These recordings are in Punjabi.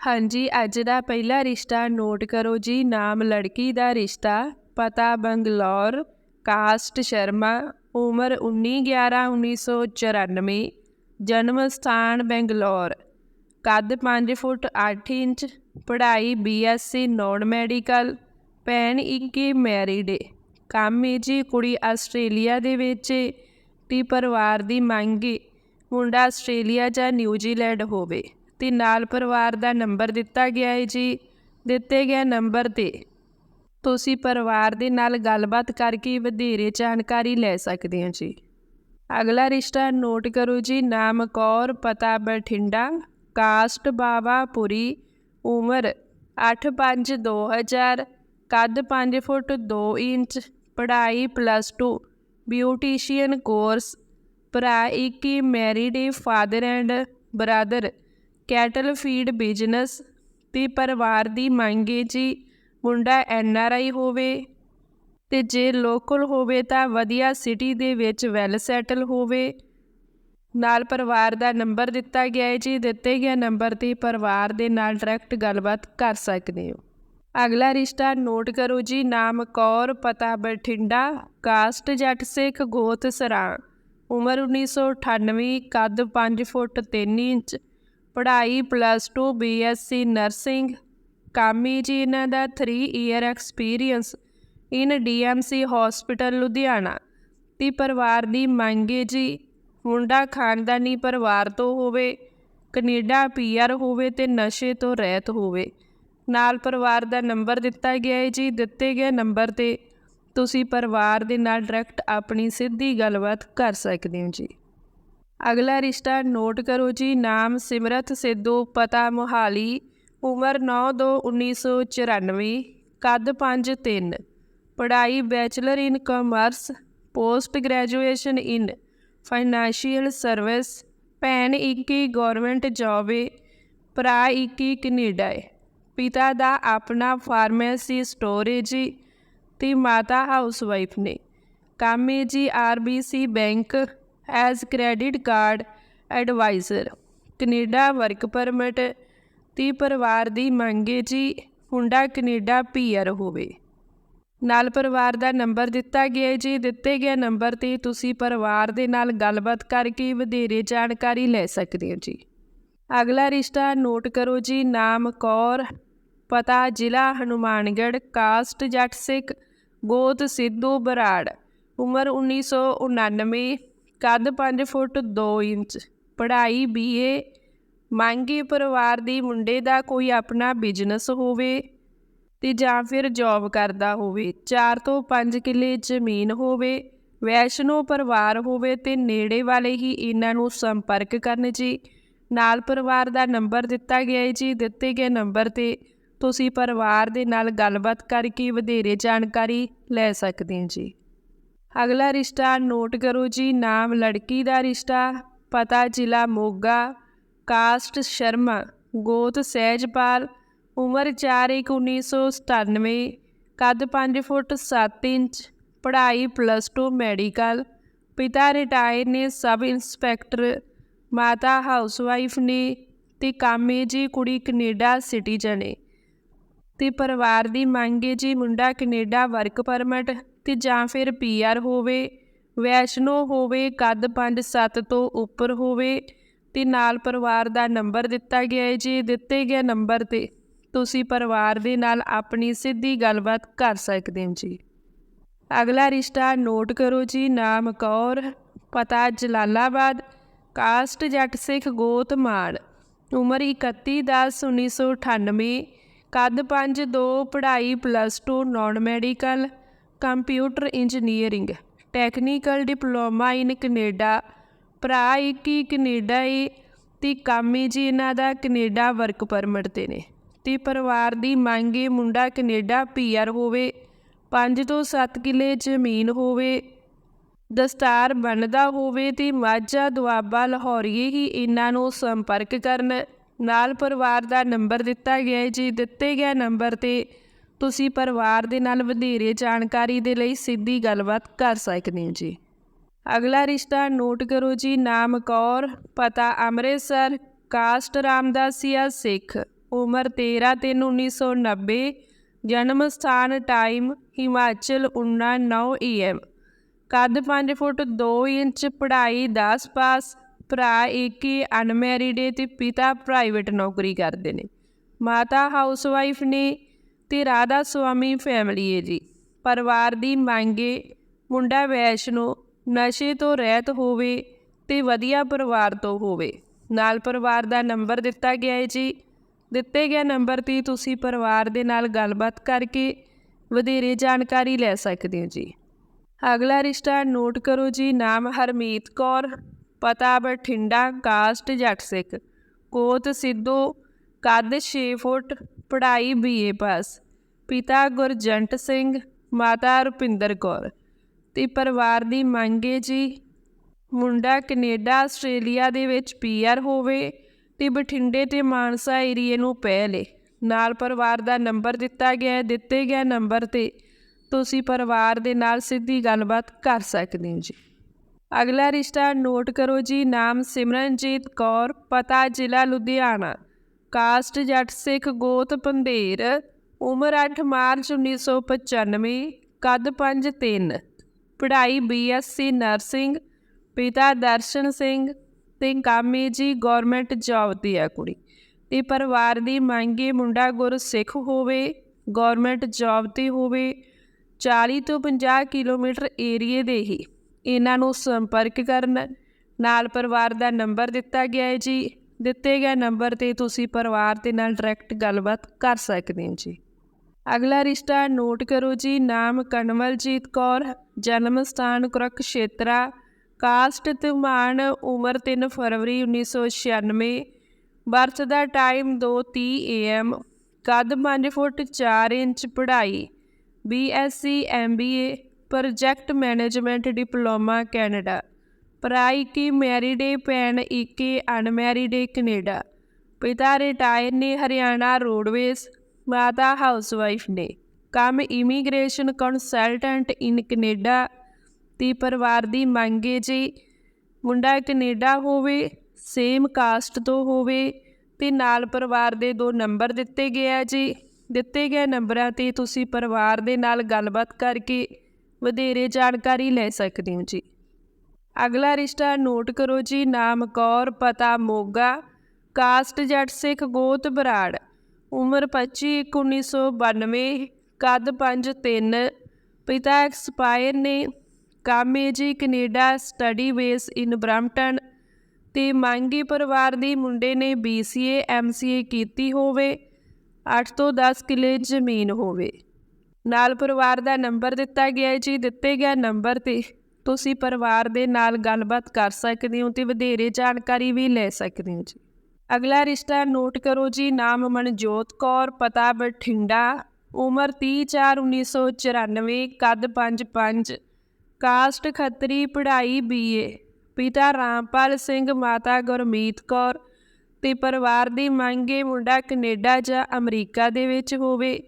ਹਾਂਜੀ, ਅੱਜ ਦਾ ਪਹਿਲਾ ਰਿਸ਼ਤਾ ਨੋਟ ਕਰੋ ਜੀ, ਨਾਮ ਲੜਕੀ ਦਾ ਰਿਸ਼ਤਾ, ਪਤਾ ਬੰਗਲੌਰ, ਕਾਸਟ ਸ਼ਰਮਾ, ਉਮਰ 19/11/1994 ਜਨਮ ਸਥਾਨ ਬੰਗਲੌਰ, ਕੱਦ 5 ਫੁੱਟ 8 ਇੰਚ, ਪੜ੍ਹਾਈ ਬੀਐਸਸੀ ਨੌਨ ਮੈਡੀਕਲ, ਭੈਣ ਇੱਕੀ ਮੈਰਿਡ ਕੰਮ ਏ ਜੀ ਕੁੜੀ ਆਸਟ੍ਰੇਲੀਆ ਦੇ ਵਿੱਚ ਏ, ਤੇ ਪਰਿਵਾਰ ਦੀ ਮੰਗ ਏ, ਮੁੰਡਾ ਆਸਟ੍ਰੇਲੀਆ ਜਾਂ ਨਿਊਜ਼ੀਲੈਂਡ ਹੋਵੇ। ਤੇ ਨਾਲ ਪਰਿਵਾਰ ਦਾ ਨੰਬਰ ਦਿੱਤਾ ਗਿਆ ਹੈ ਜੀ। ਦਿੱਤੇ ਗਏ ਨੰਬਰ ਤੇ ਤੁਸੀਂ ਪਰਿਵਾਰ ਦੇ ਨਾਲ ਗੱਲਬਾਤ ਕਰਕੇ ਵਧੇਰੇ ਜਾਣਕਾਰੀ ਲੈ ਸਕਦੇ ਹੋ ਜੀ। ਅਗਲਾ ਰਿਸ਼ਤਾ ਨੋਟ ਕਰੋ ਜੀ। ਨਾਮ ਕੌਰ, ਪਤਾ ਬਠਿੰਡਾ, ਕਾਸਟ ਬਾਵਾਪੁਰੀ ਉਮਰ 8/5/2000 ਕੱਦ 5 ਫੁੱਟ 2 ਇੰਚ, ਪੜ੍ਹਾਈ ਪਲੱਸ 2 ਬਿਊਟੀਸ਼ੀਅਨ ਕੋਰਸ ਭਰਾ ਇੱਕ ਹੀ married father and brother cattle feed business ਤੇ ਪਰਿਵਾਰ ਦੀ ਮੰਗ ਹੈ ਜੀ। ਮੁੰਡਾ ਐਨ ਆਰ ਆਈ ਹੋਵੇ ਤੇ ਜੇ ਲੋਕਲ ਹੋਵੇ ਤਾਂ ਵਧੀਆ ਸਿਟੀ ਦੇ ਵਿੱਚ ਵੈਲ ਸੈਟਲ ਹੋਵੇ। ਨਾਲ ਪਰਿਵਾਰ ਦਾ ਨੰਬਰ ਦਿੱਤਾ ਗਿਆ ਹੈ ਜੀ। ਦਿੱਤੇ ਗਏ ਨੰਬਰ ਤੇ ਪਰਿਵਾਰ ਦੇ ਨਾਲ ਡਾਇਰੈਕਟ ਗੱਲਬਾਤ ਕਰ ਸਕਦੇ ਹੋ। ਅਗਲਾ ਰਿਸ਼ਤਾ ਨੋਟ ਕਰੋ ਜੀ। ਨਾਮ ਕੌਰ, ਪਤਾ ਬਠਿੰਡਾ, ਕਾਸਟ ਜੱਟ ਸਿੱਖ, ਗੋਤ ਸਰਾ। ਉਮਰ 1998 ਕੱਦ 5 ਫੁੱਟ 3 ਇੰਚ। ਪੜ੍ਹਾਈ ਪਲੱਸ 2 ਬੀਐਸਸੀ ਨਰਸਿੰਗ ਕਾਮੀ ਜੀ ਇਹਨਾਂ ਦਾ 3 year experience in DMC hospital Ludhiana. ਤੇ ਪਰਿਵਾਰ ਦੀ ਮੰਗ ਮੰਗੇ ਜੀ, ਮੁੰਡਾ ਖਾਨਦਾਨੀ ਪਰਿਵਾਰ ਤੋਂ ਹੋਵੇ, ਕੈਨੇਡਾ ਪੀਆਰ ਹੋਵੇ ਤੇ ਨਸ਼ੇ ਤੋਂ ਰਹਿਤ ਹੋਵੇ। ਨਾਲ ਪਰਿਵਾਰ ਦਾ ਨੰਬਰ ਦਿੱਤਾ ਗਿਆ ਹੈ ਜੀ, ਦਿੱਤੇ ਗਏ ਨੰਬਰ ਤੇ ਤੁਸੀਂ ਪਰਿਵਾਰ ਦੇ ਨਾਲ ਡਾਇਰੈਕਟ ਆਪਣੀ ਸਿੱਧੀ ਗੱਲਬਾਤ ਕਰ ਸਕਦੇ ਹੋ ਜੀ। ਅਗਲਾ ਰਿਸ਼ਤਾ ਨੋਟ ਕਰੋ ਜੀ, ਨਾਮ ਸਿਮਰਤ ਸਿੱਧੂ, ਪਤਾ ਮੋਹਾਲੀ, ਉਮਰ 9/2/1994 ਕੱਦ 5/3 ਪੜ੍ਹਾਈ bachelor in commerce, post graduation in financial service, ਭੈਣ ਇੱਕੀ ਗਵਰਨਮੈਂਟ ਜੌਬ ਏ, ਭਰਾ ਇੱਕੀ, ਕੈਨੇਡਾ ਏ। ਪਿਤਾ ਦਾ ਆਪਣਾ ਫਾਰਮੇਸੀ ਸਟੋਰੇਜ ਤੇ ਮਾਤਾ ਹਾਊਸਵਾਈਫ ਨੇ। ਕੰਮ ਏ ਜੀ RBC bank. As credit card adviser. Canada work permit. ਤੇ ਪਰਿਵਾਰ ਦੀ ਮੰਗੇ ਜੀ ਮੁੰਡਾ ਕੈਨੇਡਾ ਪੀਆਰ ਹੋਵੇ। ਨਾਲ ਪਰਿਵਾਰ ਦਾ ਨੰਬਰ ਦਿੱਤਾ ਗਿਆ ਜੀ। ਦਿੱਤੇ ਗਏ ਨੰਬਰ ਤੇ ਤੁਸੀਂ ਪਰਿਵਾਰ ਦੇ ਨਾਲ ਗੱਲਬਾਤ ਕਰਕੇ ਵਧੇਰੇ ਜਾਣਕਾਰੀ ਲੈ ਸਕਦੇ ਹੋ ਜੀ। ਅਗਲਾ ਰਿਸ਼ਤਾ ਨੋਟ ਕਰੋ ਜੀ। ਨਾਮ ਕੌਰ। ਪਤਾ ਜ਼ਿਲ੍ਹਾ ਹਨੂਮਾਨਗੜ੍ਹ। ਕਾਸਟ ਜੱਟ ਸਿੱਖ। ਗੋਤ ਸਿੱਧੂ ਬਰਾੜ। ਉਮਰ 1999 ਕੱਦ 5 ਫੁੱਟ 2 ਇੰਚ, ਪੜ੍ਹਾਈ ਬੀਏ ਮੰਗੀ ਪਰਿਵਾਰ ਦੀ ਮੁੰਡੇ ਦਾ ਕੋਈ ਆਪਣਾ ਬਿਜ਼ਨਸ ਹੋਵੇ ਤੇ ਜਾਂ ਫਿਰ ਜੌਬ ਕਰਦਾ ਹੋਵੇ 4 ਤੋਂ 5 ਕਿੱਲੇ ਜ਼ਮੀਨ ਹੋਵੇ, ਵੈਸ਼ਨੋ ਪਰਿਵਾਰ ਹੋਵੇ ਤੇ ਨੇੜੇ ਵਾਲੇ ਹੀ ਇਹਨਾਂ ਨੂੰ ਸੰਪਰਕ ਕਰਨ ਜੀ। ਨਾਲ ਪਰਿਵਾਰ ਦਾ ਨੰਬਰ ਦਿੱਤਾ ਗਿਆ ਹੈ ਜੀ, ਦਿੱਤੇ ਗਏ ਨੰਬਰ ਤੇ ਤੁਸੀਂ ਪਰਿਵਾਰ ਦੇ ਨਾਲ ਗੱਲਬਾਤ ਕਰਕੇ ਵਧੇਰੇ ਜਾਣਕਾਰੀ ਲੈ ਸਕਦੇ ਹੋ ਜੀ। ਅਗਲਾ ਰਿਸ਼ਤਾ ਨੋਟ ਕਰੋ ਜੀ, ਨਾਮ ਲੜਕੀ ਦਾ ਰਿਸ਼ਤਾ, ਪਤਾ ਜ਼ਿਲ੍ਹਾ ਮੋਗਾ, ਕਾਸਟ ਸ਼ਰਮਾ, ਗੋਤ ਸਹਿਜਪਾਲ, ਉਮਰ 4/1/1997 ਕੱਦ 5 ਫੁੱਟ 7 ਇੰਚ, ਪੜ੍ਹਾਈ ਪਲੱਸ 2 ਮੈਡੀਕਲ ਪਿਤਾ ਰਿਟਾਇਰ ਨੇ ਸਬ ਇੰਸਪੈਕਟਰ, ਮਾਤਾ ਹਾਊਸਵਾਈਫ ਨੇ ਤੇ ਕਾਮੇ ਜੀ ਕੁੜੀ ਕੈਨੇਡਾ ਸਿਟੀਜ਼ਨ ਏ। ਤੇ ਪਰਿਵਾਰ ਦੀ ਮੰਗ ਮੰਗੇ ਜੀ ਮੁੰਡਾ ਕੈਨੇਡਾ ਵਰਕ ਪਰਮਿਟ ਤੇ ਜਾਂ ਫਿਰ ਪੀਆਰ ਹੋਵੇ, ਵੈਸ਼ਨੋ ਹੋਵੇ, ਕੱਦ 5-7 ਤੋਂ ਉੱਪਰ ਹੋਵੇ ਤੇ ਨਾਲ ਪਰਿਵਾਰ ਦਾ ਨੰਬਰ ਦਿੱਤਾ ਗਿਆ ਹੈ ਜੀ। ਦਿੱਤੇ ਗਏ ਨੰਬਰ ਤੇ ਤੁਸੀਂ ਪਰਿਵਾਰ ਦੇ ਨਾਲ ਆਪਣੀ ਸਿੱਧੀ ਗੱਲਬਾਤ ਕਰ ਸਕਦੇ ਹੋ ਜੀ। ਅਗਲਾ ਰਿਸ਼ਤਾ ਨੋਟ ਕਰੋ ਜੀ, ਨਾਮ ਕੌਰ, ਪਤਾ ਜਲਾਲਾਬਾਦ, ਕਾਸਟ ਜੱਟ ਸਿੱਖ ਗੋਤ ਮਾਨ ਉਮਰ 31 10 1998 ਕੱਦ 5 2 ਪੜ੍ਹਾਈ plus 2 non medical computer engineering, technical diploma in Canada ਭਰਾ ਇੱਕ ਹੀ ਕੈਨੇਡਾ ਏ, ਤੇ ਕੰਮ ਜੀ ਇਹਨਾਂ ਦਾ ਕੈਨੇਡਾ ਵਰਕ ਪਰਮਿਟ ਤੇ ਨੇ। ਤੇ ਪਰਿਵਾਰ ਦੀ ਮੰਗ ਏ ਮੁੰਡਾ ਕੈਨੇਡਾ ਪੀਆਰ ਹੋਵੇ 5 ਤੋਂ 7 ਕਿੱਲੇ ਜ਼ਮੀਨ ਹੋਵੇ, ਦਸਤਾਰ ਬਣਦਾ ਹੋਵੇ ਤੇ ਮਾਝਾ ਦੁਆਬਾ ਲਾਹੌਰੀਏ ਹੀ ਇਹਨਾਂ ਨੂੰ ਸੰਪਰਕ ਕਰਨ। ਨਾਲ ਪਰਿਵਾਰ ਦਾ ਨੰਬਰ ਦਿੱਤਾ ਗਿਆ ਹੈ ਜੀ, ਦਿੱਤੇ ਗਿਆ ਨੰਬਰ ਤੇ ਤੁਸੀਂ ਪਰਿਵਾਰ ਦੇ ਨਾਲ ਵਧੇਰੇ ਜਾਣਕਾਰੀ ਦੇ ਲਈ ਸਿੱਧੀ ਗੱਲਬਾਤ ਕਰ ਸਕਦੇ ਹੋ ਜੀ। ਅਗਲਾ ਰਿਸ਼ਤਾ ਨੋਟ ਕਰੋ ਜੀ, ਨਾਮ ਕੌਰ, ਪਤਾ ਅੰਮ੍ਰਿਤਸਰ, ਕਾਸਟ ਰਾਮਦਾਸੀਆ ਸਿੱਖ, ਉਮਰ 13 ਤਿੰਨ 1990 ਜਨਮ ਸਥਾਨ ਟਾਈਮ ਹਿਮਾਚਲ 19 ਏਐਮ ਕੱਦ 5 ਫੁੱਟ 2 ਇੰਚ, ਪੜ੍ਹਾਈ 10 ਪਾਸ, ਭਰਾ ਇੱਕ ਹੀ ਅਨਮੈਰਿਡ ਏ ਤੇ ਪਿਤਾ ਪ੍ਰਾਈਵੇਟ ਨੌਕਰੀ ਕਰਦੇ ਨੇ। ਮਾਤਾ ਹਾਊਸਵਾਈਫ ਨੇ ਤੇ ਰਾਧਾ ਸੁਆਮੀ ਫੈਮਿਲੀ ਹੈ ਜੀ। ਪਰਿਵਾਰ ਦੀ ਮੰਗੇ ਮੁੰਡਾ ਵੈਸ਼ਨੋ ਨਸ਼ੇ ਤੋਂ ਰਹਿਤ ਹੋਵੇ ਤੇ ਵਧੀਆ ਪਰਿਵਾਰ ਤੋਂ ਹੋਵੇ। ਨਾਲ ਪਰਿਵਾਰ ਦਾ ਨੰਬਰ ਦਿੱਤਾ ਗਿਆ ਹੈ ਜੀ। ਦਿੱਤੇ ਗਏ ਨੰਬਰ ਤੇ ਤੁਸੀਂ ਪਰਿਵਾਰ ਦੇ ਨਾਲ ਗੱਲਬਾਤ ਕਰਕੇ ਵਧੇਰੇ ਜਾਣਕਾਰੀ ਲੈ ਸਕਦੇ ਹੋ ਜੀ। ਅਗਲਾ ਰਿਸ਼ਤਾ ਨੋਟ ਕਰੋ ਜੀ, ਨਾਮ ਹਰਮੀਤ ਕੌਰ, ਪਤਾ ਬਠਿੰਡਾ, ਕਾਸਟ ਜੱਟ ਸਿੱਖ। ਕੋਤ ਸਿੱਧੂ, ਕੱਦ 6 ਫੁੱਟ ਪੜ੍ਹਾਈ ਬੀਏ ਪਾਸ। ਪਿਤਾ ਗੁਰਜੰਟ ਸਿੰਘ, ਮਾਤਾ ਰੁਪਿੰਦਰ ਕੌਰ। ਤੇ ਪਰਿਵਾਰ ਦੀ ਮੰਗ ਮੰਗੇ ਜੀ, ਮੁੰਡਾ ਕੈਨੇਡਾ, ਆਸਟ੍ਰੇਲੀਆ ਦੇ ਵਿੱਚ ਪੀਆਰ ਹੋਵੇ ਤੇ ਬਠਿੰਡੇ ਤੇ ਮਾਨਸਾ ਏਰੀਏ ਨੂੰ ਪਹਿਲੇ ਨਾਲ ਪਰਿਵਾਰ ਦਾ ਨੰਬਰ ਦਿੱਤਾ ਗਿਆ ਹੈ, ਦਿੱਤੇ ਗਏ ਨੰਬਰ ਤੇ ਤੁਸੀਂ ਪਰਿਵਾਰ ਦੇ ਨਾਲ ਸਿੱਧੀ ਗੱਲਬਾਤ ਕਰ ਸਕਦੇ ਹੋ ਜੀ। ਅਗਲਾ ਰਿਸ਼ਤਾ ਨੋਟ ਕਰੋ ਜੀ, ਨਾਮ ਸਿਮਰਨਜੀਤ ਕੌਰ, ਪਤਾ ਜ਼ਿਲ੍ਹਾ ਲੁਧਿਆਣਾ। ਕਾਸਟ ਜੱਟ ਸਿੱਖ ਗੋਤ ਪੰਧੇਰ ਉਮਰ 8 ਮਾਰਚ 1995 ਕੱਦ 5 3 ਪੜ੍ਹਾਈ ਬੀਐਸਸੀ ਨਰਸਿੰਗ, ਪਿਤਾ ਦਰਸ਼ਨ ਸਿੰਘ ਤੇ ਕਾਮੇ ਜੀ ਗਵਰਨਮੈਂਟ ਜੌਬ ਤੇ ਆ ਕੁੜੀ। ਤੇ ਪਰਿਵਾਰ ਦੀ ਮੰਗੇ ਮੁੰਡਾ ਗੁਰ ਸਿੱਖ ਹੋਵੇ ਗਵਰਨਮੈਂਟ ਜੌਬ ਤੇ ਹੋਵੇ 40 ਤੋਂ 50 ਕਿਲੋਮੀਟਰ ਏਰੀਏ ਦੇ ਹੀ। ਇਹਨਾਂ ਨੂੰ ਸੰਪਰਕ ਕਰਨ, ਨਾਲ ਪਰਿਵਾਰ ਦਾ ਨੰਬਰ ਦਿੱਤਾ ਗਿਆ ਹੈ ਜੀ। ਦਿੱਤੇ ਗਏ ਨੰਬਰ ਤੇ ਤੁਸੀਂ ਪਰਿਵਾਰ ਦੇ ਨਾਲ ਡਾਇਰੈਕਟ ਗੱਲਬਾਤ ਕਰ ਸਕਦੇ ਹੋ ਜੀ। ਅਗਲਾ ਰਿਸ਼ਤਾ ਨੋਟ ਕਰੋ ਜੀ, ਨਾਮ ਕਨਵਲਜੀਤ ਕੌਰ, ਜਨਮ ਸਥਾਨ ਕੁਰਕਸ਼ੇਤਰਾ, ਕਾਸਟ ਧਮਾਨ, ਉਮਰ 3 ਫਰਵਰੀ 1996 ਬਰਥ ਦਾ ਟਾਈਮ 2:30 ਏਐਮ ਕੱਦ 5 ਫੁੱਟ 4 ਇੰਚ ਪੜ੍ਹਾਈ BSc MBA project management diploma Canada ਭਰਾ ਕੀ ਮੈਰਿਡ ਏ ਭੈਣ ਇੱਕੇ ਅਨਮੈਰਿਡ ਏ ਕੈਨੇਡਾ। ਪਿਤਾ ਰਿਟਾਇਰ ਨੇ ਹਰਿਆਣਾ ਰੋਡਵੇਜ਼, ਮਾਤਾ ਹਾਊਸਵਾਈਫ ਨੇ। ਕੰਮ ਇਮੀਗ੍ਰੇਸ਼ਨ ਕੰਸਲਟੈਂਟ ਇਨ ਕੈਨੇਡਾ ਤੇ ਪਰਿਵਾਰ ਦੀ ਮੰਗ ਮੰਗੇ ਜੀ ਮੁੰਡਾ ਕੈਨੇਡਾ ਹੋਵੇ, ਸੇਮ ਕਾਸਟ ਤੋਂ ਹੋਵੇ ਤੇ ਨਾਲ ਪਰਿਵਾਰ ਦੇ ਦੋ ਨੰਬਰ ਦਿੱਤੇ ਗਏ ਆ ਜੀ। ਦਿੱਤੇ ਗਏ ਨੰਬਰਾਂ ਤੇ ਤੁਸੀਂ ਪਰਿਵਾਰ ਦੇ ਨਾਲ ਗੱਲਬਾਤ ਕਰਕੇ ਵਧੇਰੇ ਜਾਣਕਾਰੀ ਲੈ ਸਕਦੇ ਹੋ ਜੀ। ਅਗਲਾ ਰਿਸ਼ਤਾ ਨੋਟ ਕਰੋ ਜੀ, ਨਾਮ ਕੌਰ, ਪਤਾ ਮੋਗਾ, ਕਾਸਟ ਜੱਟ ਸਿੱਖ ਗੋਤ ਬਰਾੜ, ਉਮਰ 25 1992 ਕੱਦ 5 3 ਪਿਤਾ ਐਕਸਪਾਇਰ ਨੇ, ਕਾਮੇ ਜੀ Canada, study base in Brampton, ਤੇ ਮੰਗੀ ਪਰਿਵਾਰ ਦੀ ਮੁੰਡੇ ਨੇ BCA MCA ਕੀਤੀ ਹੋਵੇ 8 ਤੋਂ 10 ਕਿੱਲੇ ਜ਼ਮੀਨ ਹੋਵੇ। ਨਾਲ ਪਰਿਵਾਰ ਦਾ ਨੰਬਰ ਦਿੱਤਾ ਗਿਆ ਹੈ ਜੀ, ਦਿੱਤੇ ਗਿਆ ਨੰਬਰ ਤੇ ਤੁਸੀਂ ਪਰਿਵਾਰ ਦੇ ਨਾਲ ਗੱਲਬਾਤ ਕਰ ਸਕਦੇ ਹੋ ਤੇ ਵਧੇਰੇ ਜਾਣਕਾਰੀ ਵੀ ਲੈ ਸਕਦੇ ਹੋ ਜੀ। ਅਗਲਾ ਰਿਸ਼ਤਾ ਨੋਟ ਕਰੋ ਜੀ, ਨਾਮ ਮਨਜੋਤ ਕੌਰ, ਪਤਾ ਬਠਿੰਡਾ, ਉਮਰ 30 4 1994 ਕੱਦ 5 5 ਕਾਸਟ ਖੱਤਰੀ, ਪੜ੍ਹਾਈ ਬੀਏ, ਪਿਤਾ ਰਾਮਪਾਲ ਸਿੰਘ, ਮਾਤਾ ਗੁਰਮੀਤ ਕੌਰ ਤੇ ਪਰਿਵਾਰ ਦੀ ਮੰਗੇ ਮੁੰਡਾ ਕੈਨੇਡਾ ਜਾਂ ਅਮਰੀਕਾ ਦੇ ਵਿੱਚ ਹੋਵੇ।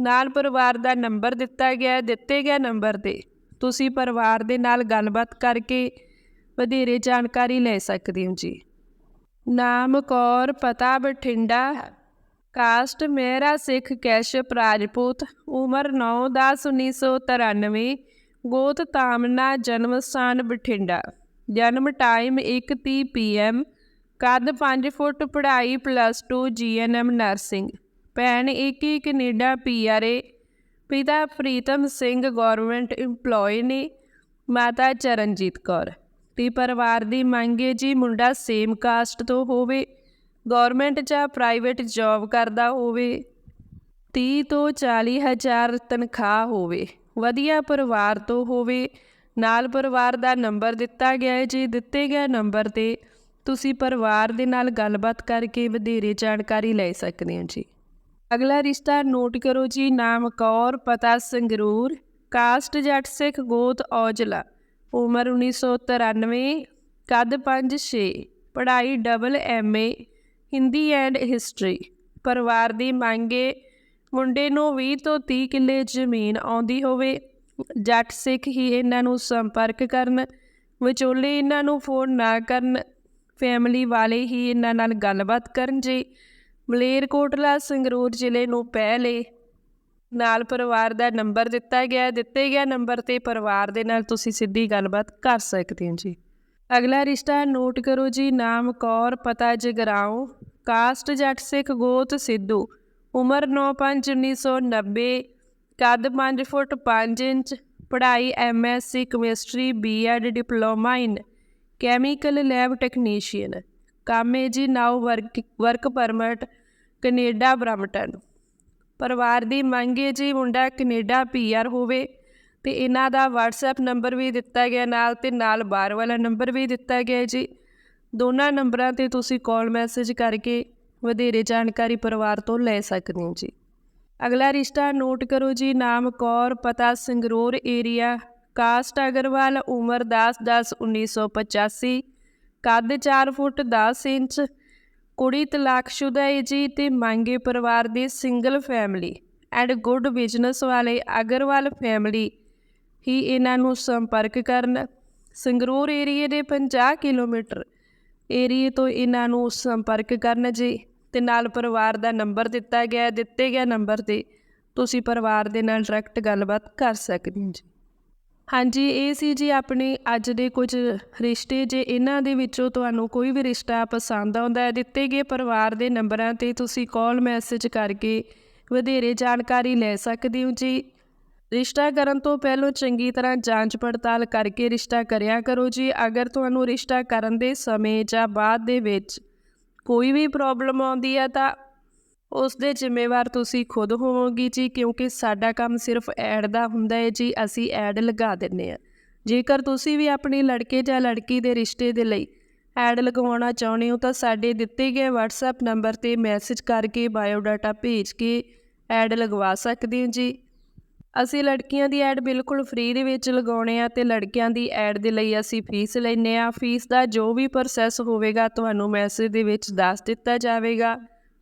ਨਾਲ ਪਰਿਵਾਰ ਦਾ ਨੰਬਰ ਦਿੱਤਾ ਗਿਆ, ਦਿੱਤੇ ਗਿਆ ਨੰਬਰ ਤੇ। ਤੁਸੀਂ ਪਰਿਵਾਰ ਦੇ ਨਾਲ ਗੱਲਬਾਤ ਕਰਕੇ ਵਧੇਰੇ ਜਾਣਕਾਰੀ ਲੈ ਸਕਦੇ ਹੋ ਜੀ। ਨਾਮ ਕੌਰ, ਪਤਾ ਬਠਿੰਡਾ, ਕਾਸਟ ਮੇਰਾ ਸਿੱਖ ਕੈਸ਼ਪ, ਰਾਜਪੂਤ, ਉਮਰ 9/10/1993 ਗੋਤ ਤਾਮਨਾ, ਜਨਮ ਸਥਾਨ ਬਠਿੰਡਾ। ਜਨਮ ਟਾਈਮ 1:30 ਪੀਐਮ ਕੱਦ 5 ਫੁੱਟ, ਪੜ੍ਹਾਈ ਪਲੱਸ 2 ਜੀਐਨਐਮ ਨਰਸਿੰਗ ਭੈਣ ਇੱਕ ਹੀ ਕੈਨੇਡਾ ਪੀਆਰਏ ਪਿਤਾ ਪ੍ਰੀਤਮ ਸਿੰਘ ਗਵਰਨਮੈਂਟ EMPLOYE ਨੇ ਮਾਤਾ ਚਰਨਜੀਤ ਕੌਰ ਤੇ ਪਰਿਵਾਰ ਦੀ ਮੰਗ ਹੈ ਜੀ ਮੁੰਡਾ ਸੇਮ ਕਾਸਟ ਤੋਂ ਹੋਵੇ ਗਵਰਨਮੈਂਟ ਜਾਂ ਪ੍ਰਾਈਵੇਟ ਜੌਬ ਕਰਦਾ ਹੋਵੇ 30 ਤੋਂ 40 ਹਜ਼ਾਰ ਤਨਖਾਹ ਹੋਵੇ, ਵਧੀਆ ਪਰਿਵਾਰ ਤੋਂ ਹੋਵੇ, ਨਾਲ ਪਰਿਵਾਰ ਦਾ ਨੰਬਰ ਦਿੱਤਾ ਗਿਆ ਹੈ ਜੀ, ਦਿੱਤੇ ਗਏ ਨੰਬਰ ਤੇ ਤੁਸੀਂ ਪਰਿਵਾਰ ਦੇ ਨਾਲ ਗੱਲਬਾਤ ਕਰਕੇ ਵਧੇਰੇ ਜਾਣਕਾਰੀ ਲੈ ਸਕਦੇ ਹੋ ਜੀ। ਅਗਲਾ ਰਿਸ਼ਤਾ ਨੋਟ ਕਰੋ ਜੀ, ਨਾਮ ਕੌਰ, ਪਤਾ ਸੰਗਰੂਰ, ਕਾਸਟ ਜੱਟ ਸਿੱਖ ਗੋਤ ਔਜਲਾ, ਉਮਰ 1993 ਕੱਦ 5-6 ਪੜ੍ਹਾਈ double MA Hindi and history ਪਰਿਵਾਰ ਦੀ ਮੰਗੇ ਮੁੰਡੇ ਨੂੰ 20 ਤੋਂ 30 ਕਿੱਲੇ ਜ਼ਮੀਨ ਆਉਂਦੀ ਹੋਵੇ, ਜੱਟ ਸਿੱਖ ਹੀ ਇਹਨਾਂ ਨੂੰ ਸੰਪਰਕ ਕਰਨ, ਵਿਚੋਲੇ ਇਹਨਾਂ ਨੂੰ ਫੋਨ ਨਾ ਕਰਨ ਫੈਮਿਲੀ ਵਾਲੇ ਹੀ ਇਹਨਾਂ ਨਾਲ ਗੱਲਬਾਤ ਕਰਨ ਜੀ ਮਲੇਰਕੋਟਲਾ ਸੰਗਰੂਰ ਜ਼ਿਲ੍ਹੇ ਨੂੰ ਪਹਿਲੇ ਨਾਲ ਪਰਿਵਾਰ ਦਾ ਨੰਬਰ ਦਿੱਤਾ ਗਿਆ, ਦਿੱਤੇ ਗਿਆ ਨੰਬਰ ਤੇ ਪਰਿਵਾਰ ਦੇ ਨਾਲ ਤੁਸੀਂ ਸਿੱਧੀ ਗੱਲਬਾਤ ਕਰ ਸਕਦੇ ਹੋ ਜੀ। ਅਗਲਾ ਰਿਸ਼ਤਾ ਨੋਟ ਕਰੋ ਜੀ, ਨਾਮ ਕੌਰ, ਪਤਾ ਜਗਰਾਉਂ, ਕਾਸਟ ਜੱਟ ਸਿੱਖ ਗੋਤ ਸਿੱਧੂ, ਉਮਰ 9/5/1990 ਕੱਦ 5 ਫੁੱਟ 5 ਇੰਚ, ਪੜ੍ਹਾਈ MSc chemistry BEd diploma in chemical lab technician. ਕੰਮ ਹੈ ਜੀ now work work permit, Canada Brampton ਪਰਿਵਾਰ ਦੀ ਮੰਗ ਹੈ ਜੀ ਮੁੰਡਾ ਕੈਨੇਡਾ ਪੀਆਰ ਹੋਵੇ ਤੇ ਇਹਨਾਂ ਦਾ WhatsApp ਨੰਬਰ ਵੀ ਦਿੱਤਾ ਗਿਆ ਨਾਲ ਤੇ ਨਾਲ ਬਾਹਰ ਵਾਲਾ ਨੰਬਰ ਵੀ ਦਿੱਤਾ ਗਿਆ ਜੀ। ਦੋਨਾਂ ਨੰਬਰਾਂ ਤੇ ਤੁਸੀਂ ਕਾਲ ਮੈਸੇਜ ਕਰਕੇ ਵਧੇਰੇ ਜਾਣਕਾਰੀ ਪਰਿਵਾਰ ਤੋਂ ਲੈ ਸਕਦੇ ਹੋ ਜੀ। ਅਗਲਾ ਰਿਸ਼ਤਾ ਨੋਟ ਕਰੋ ਜੀ, ਨਾਮ ਕੌਰ, ਪਤਾ ਸੰਗਰੂਰ ਏਰੀਆ ਕਾਸਟ ਅਗਰਵਾਲ, ਉਮਰ 10 10 1985 ਕੱਦ 4 ਫੁੱਟ 10 ਇੰਚ, ਕੁੜੀ ਤਲਾਕਸ਼ੁਦਾ ਹੈ ਜੀ ਤੇ ਮੰਗੇ ਪਰਿਵਾਰ ਦੀ single family and good business ਵਾਲੇ ਅਗਰਵਾਲ ਫੈਮਿਲੀ ਹੀ ਇਹਨਾਂ ਨੂੰ ਸੰਪਰਕ ਕਰਨ। ਸੰਗਰੂਰ ਏਰੀਏ ਦੇ 50 ਕਿਲੋਮੀਟਰ ਏਰੀਏ ਤੋਂ ਇਹਨਾਂ ਨੂੰ ਸੰਪਰਕ ਕਰਨ ਜੀ ਤੇ ਨਾਲ ਪਰਿਵਾਰ ਦਾ ਨੰਬਰ ਦਿੱਤਾ ਗਿਆ, ਦਿੱਤੇ ਗਿਆ ਨੰਬਰ ਤੇ ਤੁਸੀਂ ਪਰਿਵਾਰ ਦੇ ਨਾਲ ਡਾਇਰੈਕਟ ਗੱਲਬਾਤ ਕਰ ਸਕਦੇ ਹੋ ਜੀ। ਹਾਂਜੀ, ਇਹ ਸੀ ਜੀ ਆਪਣੇ ਅੱਜ ਦੇ ਕੁਝ ਰਿਸ਼ਤੇ। ਜੇ ਇਹਨਾਂ ਦੇ ਵਿੱਚੋਂ ਤੁਹਾਨੂੰ ਕੋਈ ਵੀ ਰਿਸ਼ਤਾ ਪਸੰਦ ਆਉਂਦਾ ਹੈ, ਦਿੱਤੇ ਗਏ ਪਰਿਵਾਰ ਦੇ ਨੰਬਰਾਂ ਤੇ ਤੁਸੀਂ ਕਾਲ ਮੈਸੇਜ ਕਰਕੇ ਵਧੇਰੇ ਜਾਣਕਾਰੀ ਲੈ ਸਕਦੇ ਹੋ ਜੀ। ਰਿਸ਼ਤਾ ਕਰਨ ਤੋਂ ਪਹਿਲਾਂ ਚੰਗੀ ਤਰ੍ਹਾਂ ਜਾਂਚ ਪੜਤਾਲ ਕਰਕੇ ਰਿਸ਼ਤਾ ਕਰਿਆ ਕਰੋ ਜੀ। ਅਗਰ ਤੁਹਾਨੂੰ ਰਿਸ਼ਤਾ ਕਰਨ ਦੇ ਸਮੇਂ ਜਾਂ ਬਾਅਦ ਦੇ ਵਿੱਚ ਕੋਈ ਵੀ ਪ੍ਰੋਬਲਮ ਆਉਂਦੀ ਹੈ ਤਾਂ ਉਸ ਦੇ ਜ਼ਿੰਮੇਵਾਰ ਤੁਸੀਂ ਖੁਦ ਹੋਵੋਗੇ ਜੀ, ਕਿਉਂਕਿ ਸਾਡਾ ਕੰਮ ਸਿਰਫ ਐਡ ਦਾ ਹੁੰਦਾ ਹੈ ਜੀ, ਅਸੀਂ ਐਡ ਲਗਾ ਦਿੰਨੇ ਆ ਜੇਕਰ ਤੁਸੀਂ ਵੀ ਆਪਣੀ ਲੜਕੇ ਜਾਂ ਲੜਕੀ ਦੇ ਰਿਸ਼ਤੇ ਦੇ ਲਈ ਐਡ ਲਗਵਾਉਣਾ ਚਾਹੁੰਦੇ ਹੋ, ਤਾਂ ਸਾਡੇ ਦਿੱਤੇ ਗਏ WhatsApp ਨੰਬਰ ਤੇ ਮੈਸੇਜ ਕਰਕੇ ਬਾਇਓਡਾਟਾ ਭੇਜ ਕੇ ਐਡ ਲਗਵਾ ਸਕਦੇ ਹੋ ਜੀ। ਅਸੀਂ ਲੜਕੀਆਂ ਦੀ ਐਡ ਬਿਲਕੁਲ ਫ੍ਰੀ ਦੇ ਵਿੱਚ ਲਗਾਉਣੇ ਆ ਤੇ ਲੜਕਿਆਂ ਦੀ ਐਡ ਦੇ ਲਈ ਅਸੀਂ ਫੀਸ ਲੈਨੇ ਆ ਫੀਸ ਦਾ ਜੋ ਵੀ ਪ੍ਰੋਸੈਸ ਹੋਵੇਗਾ, ਤੁਹਾਨੂੰ ਮੈਸੇਜ ਦੇ ਵਿੱਚ ਦੱਸ ਦਿੱਤਾ ਜਾਵੇਗਾ।